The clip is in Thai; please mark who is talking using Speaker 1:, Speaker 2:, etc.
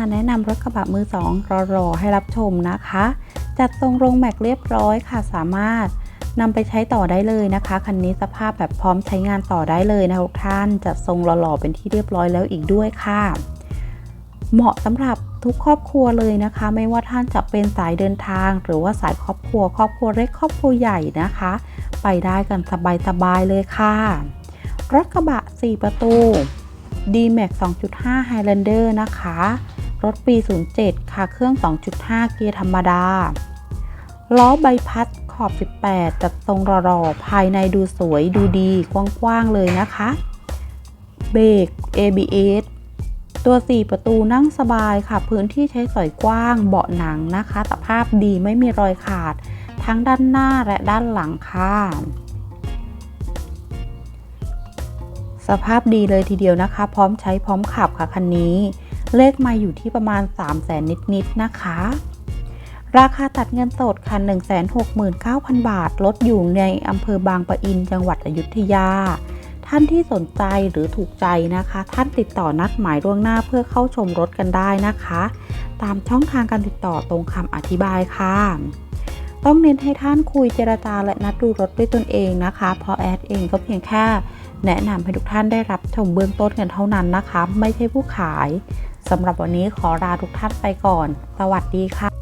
Speaker 1: าแนะนำรถกระบะมือสองรอๆให้รับชมนะคะ จัดทรงโรงแม็กเรียบร้อยค่ะสามารถนำไปใช้ต่อได้เลยนะคะคันนี้สภาพแบบพร้อมใช้งานต่อได้เลยนะทุกท่านจัดทรงหล่อๆเป็นที่เรียบร้อยแล้วอีกด้วยค่ะ เหมาะสำหรับทุกครอบครัวเลยนะคะ ไม่ว่าท่านจะเป็นสายเดินทาง หรือว่าสายครอบครัว ครอบครัวเล็กครอบครัวใหญ่นะคะ ไปได้กันสบายๆเลยค่ะ รถกระบะ 4 ประตู D-Max 2.5 Highlander นะคะ รถปี 07 ค่ะ เครื่อง 2.5 เกียร์ธรรมดา ล้อใบพัดขอบ 18 จัดทรงรอๆ ภายในดูสวยดูดีกว้างๆ เลยนะคะ เบรก ABS ตัว 4 ประตูนั่งสบายค่ะ พื้นที่ใช้สอยกว้าง เบาะหนังนะคะ สภาพดีไม่มีรอยขาด ทั้งด้านหน้าและด้านหลังค่ะสภาพดีเลยทีเดียวนะคะ พร้อมใช้พร้อมขับค่ะคันนี้ เลขมาอยู่ที่ประมาณ 3 0 0แสนนิดๆนะคะ ราคาตัดเงินสดค่ะ 169,000 บาทรถอยู่ในอำเภอบางปะอิน จังหวัดอยุธยา ท่านที่สนใจหรือถูกใจนะคะ ท่านติดต่อนัดหมายล่วงหน้าเพื่อเข้าชมรถกันได้นะคะ ตามช่องทางการติดต่อตรงคำอธิบายค่ะต้องเน้นให้ท่านคุยเจรจาและนัดดูรถด้วยตนเองนะคะ เพราะแอดเองก็เพียงแค่ แนะนำให้ทุกท่านได้รับชมเบื้องต้นกันเท่านั้นนะคะ ไม่ใช่ผู้ขาย สำหรับวันนี้ขอลาทุกท่านไปก่อน สวัสดีค่ะ